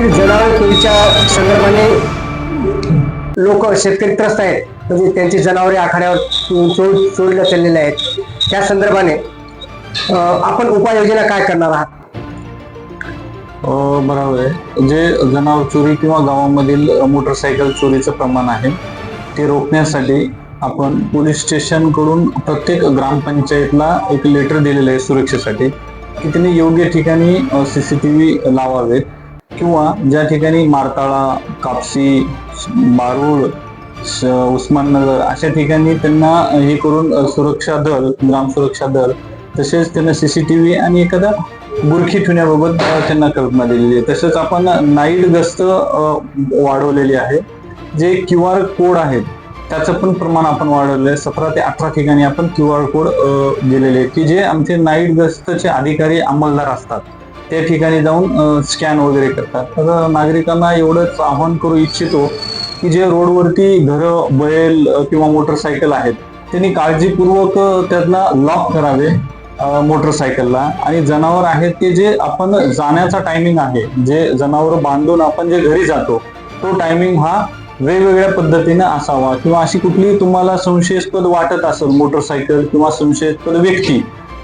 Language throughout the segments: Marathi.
जनावर चोरीच्या संदर्भाने लोक शेतकरी त्रस्त आहेत. म्हणजे त्यांची जनावरे आखाड्यावर चोर चोरीला चाललेले आहेत. त्या संदर्भाने आपण उपाययोजना काय करणार आहात? बरोबर आहे. जे जनावर चोरी किंवा गावामधील मोटरसायकल चोरीचं प्रमाण आहे ते रोखण्यासाठी आपण पोलीस स्टेशनकडून प्रत्येक ग्रामपंचायतला एक लेटर दिलेलं आहे सुरक्षेसाठी की त्यांनी योग्य ठिकाणी सी सी टी व्ही लावावेत. किंवा ज्या ठिकाणी मारताळा कापसी बारूळ उस्माननगर अशा ठिकाणी त्यांना हे करून सुरक्षा दल ग्राम सुरक्षा दल तसेच त्यांना सीसीटीव्ही आणि एखादा बुरखी ठेवण्याबाबत त्यांना कल्पना दिलेली आहे. तसेच आपण नाईट गस्त वाढवलेली आहे. जे क्यू आर कोड आहेत त्याचं पण प्रमाण आपण वाढवलेलं आहे. सतरा ते अठरा ठिकाणी आपण क्यू आर कोड दिलेले आहेत. की जे आमचे नाईट गस्तचे अधिकारी अंमलदार असतात. त्या ठिकाणी जाऊन स्कॅन वगैरे करतात. तर नागरिकांना एवढंच आवाहन करू इच्छितो की जे रोडवरती घरं बैल किंवा मोटरसायकल आहेत त्यांनी काळजीपूर्वक त्यांना लॉक करावे मोटरसायकलला आणि जनावर आहेत ते जे आपण जाण्याचा टायमिंग आहे जे जनावर बांधून आपण जे घरी जातो तो टायमिंग हा वेगवेगळ्या पद्धतीने असावा. किंवा अशी कुठली तुम्हाला संशयास्पद वाटत असेल मोटरसायकल किंवा संशयास्पद व्यक्ती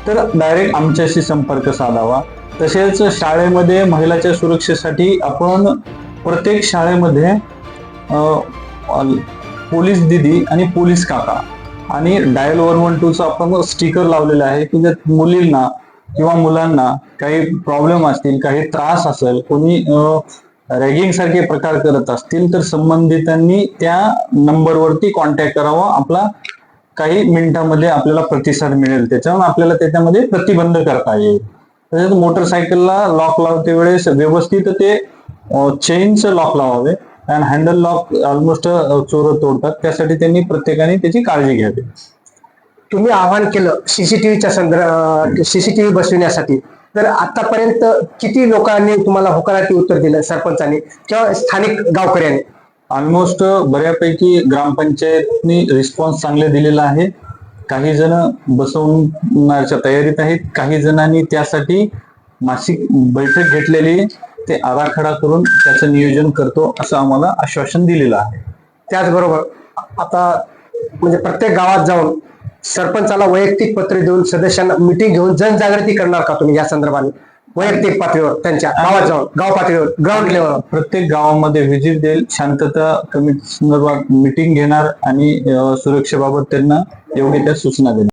तर डायरेक्ट आमच्याशी संपर्क साधावा. तसेच शाळेमध्ये महिलाच्या सुरक्षेसाठी आपण प्रत्येक शाळेमध्ये पोलीस दिदी आणि पोलीस काका आणि डायल वन वन टूचा आपण स्टिकर लावलेला आहे की जर मुलींना किंवा मुलांना काही प्रॉब्लेम असतील काही त्रास असेल कोणी रॅगिंग सारखे प्रकार करत असतील तर संबंधितांनी त्या नंबरवरती कॉन्टॅक्ट करावा. आपला काही मिनिटांमध्ये आपल्याला प्रतिसाद मिळेल. त्याच्यावर आपल्याला त्याच्यामध्ये प्रतिबंध करता येईल. तसेच मोटरसायकलला लॉक लावते वेळेस. व्यवस्थित ते चेनचं लॉक लावावे. आणि हँडल लॉक ऑलमोस्ट चोर तोडतात. त्यासाठी त्यांनी प्रत्येकाने त्याची काळजी घ्यावी. तुम्ही आवाहन केलं सीसीटीव्हीच्या संदर्भ सीसीटीव्ही बसविण्यासाठी. तर आतापर्यंत किती लोकांनी तुम्हाला होकारार्थी उत्तर दिलं सरपंचांनी किंवा स्थानिक गावकऱ्यांनी? ऑलमोस्ट बऱ्यापैकी ग्रामपंचायतनी रिस्पॉन्स चांगले दिलेला आहे. काही जण बसवण्याच्या तयारीत आहेत. काही जणांनी त्यासाठी मासिक बैठक घेतलेली ते आराखडा करून त्याचं नियोजन करतो असं आम्हाला आश्वासन दिलेलं आहे. त्याचबरोबर आता म्हणजे प्रत्येक गावात जाऊन सरपंचाला वैयक्तिक पत्र देऊन सदस्यांना मिटिंग घेऊन जनजागृती करणार का तुम्ही या संदर्भाने वैयक्तिक पातळीवर त्यांच्या गावात जाऊन गाव पातळीवर ग्राउंड लेवलवर प्रत्येक गावामध्ये व्हिजिट देईल शांतता कमी संदर्भात मिटिंग घेणार आणि सुरक्षेबाबत त्यांना योग्य त्या सूचना देणार.